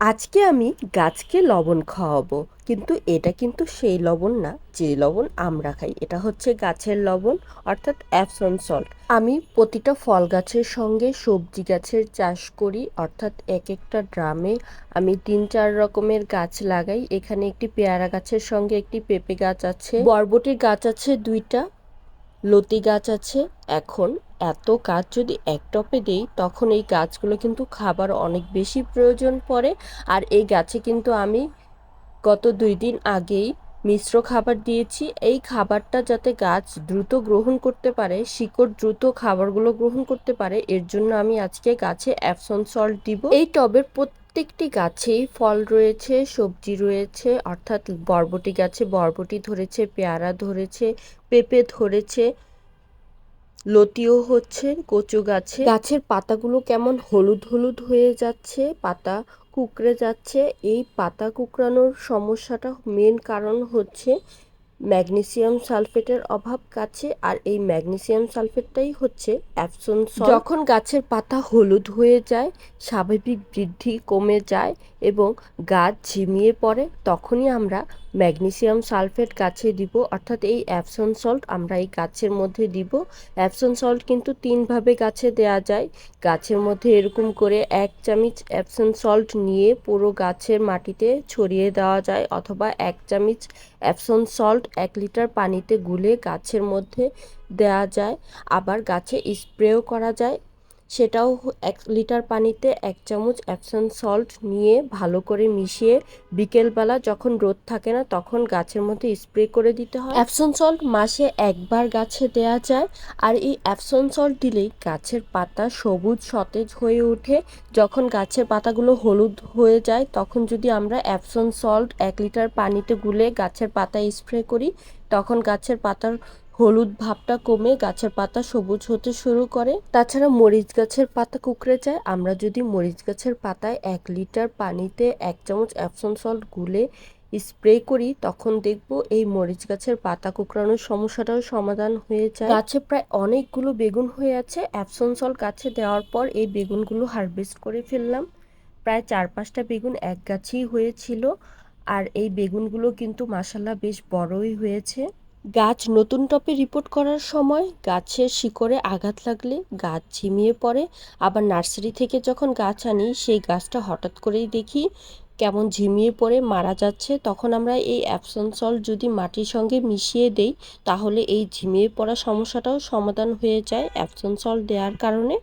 আজকে আমি গাছকে লবণ খাওয়াবো, কিন্তু এটা কিন্তু সেই লবণ না, যে লবণ আমরা খাই। এটা হচ্ছে গাছের লবণ, অর্থাৎ অ্যাপসন সল্ট আমি প্রতিটা ফল গাছের সঙ্গে সবজি গাছের চাষ করি, অর্থাৎ এক একটা ড্রামে আমি তিন চার রকমের গাছ লাগাই। এখানে একটি পেয়ারা গাছের সঙ্গে একটি পেঁপে গাছ আছে, বরবটির গাছ আছে দুইটা, লতি গাছ আছে। এখন এত গাছ যদি এক টপে দেই, তখন এই গাছগুলো কিন্তু খাবার অনেক বেশি প্রয়োজন পড়ে। আর এই গাছে কিন্তু আমি গত দুই দিন আগেই মিশ্র খাবার দিয়েছি। এই খাবারটা যাতে গাছ দ্রুত গ্রহণ করতে পারে, শিকড় দ্রুত খাবারগুলো গ্রহণ করতে পারে, এর জন্য আমি আজকে গাছে অ্যাপসন সল্ট দিব। এই টবের প্রত্যেকটি গাছেই ফল রয়েছে, সবজি রয়েছে, অর্থাৎ বরবটি গাছে বরবটি ধরেছে, পেয়ারা ধরেছে, পেঁপে ধরেছে লতিও হচ্ছে কচু গাছে। গাছের পাতাগুলো কেমন হলুদ হলুদ হয়ে যাচ্ছে পাতা কুকড়ে যাচ্ছে। এই পাতা কুকড়ানোর সমস্যাটা মেন কারণ হচ্ছে ম্যাগনেসিয়াম সালফেটের অভাব গাছে আর এই ম্যাগনেসিয়াম সালফেটটাই হচ্ছে অ্যাপসন যখন গাছের পাতা হলুদ হয়ে যায় স্বাভাবিক বৃদ্ধি কমে যায় এবং গাছ ঝিমিয়ে পড়ে তখনই আমরা ম্যাগনেসিয়াম সালফেট গাছে দিব, অর্থাৎ এই অ্যাপসন সল্ট আমরা এই গাছের মধ্যে দিব। অ্যাপসন সল্ট কিন্তু তিনভাবে গাছে দেয়া যায়। গাছের মধ্যে এরকম করে এক চামচ অ্যাপসন সল্ট নিয়ে পুরো গাছের মাটিতে ছড়িয়ে দেওয়া যায়, অথবা এক চামচ অ্যাপসন সল্ট এক লিটার পানিতে গুলে গাছের মধ্যে দেওয়া যায়। আবার গাছে স্প্রেও করা যায় সেটাও এক লিটার পানিতে এক চামচ অ্যাপসন সল্ট নিয়ে ভালো করে মিশিয়ে বিকেলবেলা যখন রোদ থাকে না তখন গাছের মধ্যে স্প্রে করে দিতে হয়। অ্যাপসন সল্ট মাসে একবার গাছে দেয়া যায় আর এই অ্যাপসন সল্ট দিলেই গাছের পাতা সবুজ, সতেজ হয়ে ওঠে। যখন গাছের পাতাগুলো হলুদ হয়ে যায় তখন যদি আমরা অ্যাপসন সল্ট এক লিটার পানিতে গুলে গাছের পাতায় স্প্রে করি তখন গাছের পাতার হলুদ ভাবটা কমে গাছের পাতা সবুজ হতে শুরু করে। তাছাড়া মরিচ গাছের পাতা কুকড়ে যায়। আমরা যদি মরিচ গাছের পাতায় এক লিটার পানিতে এক চামচ অ্যাপসন সল্ট গুলে স্প্রে করি, তখন দেখব এই মরিচ গাছের পাতা কুকড়ানোর সমস্যাটাও সমাধান হয়ে যায়। গাছে প্রায় অনেকগুলো বেগুন হয়ে আছে। অ্যাপসন সল্ট গাছে দেওয়ার পর এই বেগুনগুলো হারভেস্ট করে ফেললাম। প্রায় চার পাঁচটা বেগুন এক গাছেই হয়েছিল। আর এই বেগুনগুলো কিন্তু মাসাল্লাহ বেশ বড়ই হয়েছে। গাছ নতুন টপে রিপোর্ট করার সময় গাছের শিকড়ে আঘাত লাগলে গাছ ঝিমিয়ে পড়ে। আবার নার্সারি থেকে যখন গাছ আনি, সেই গাছটা হঠাৎ করেই দেখি কেমন ঝিমিয়ে পড়ে, মারা যাচ্ছে। তখন আমরা এই অ্যাপসন সল্ট যদি মাটির সঙ্গে মিশিয়ে দেই, তাহলে এই ঝিমিয়ে পড়া সমস্যাটাও সমাধান হয়ে যায় অ্যাপসন সল্ট দেওয়ার কারণে।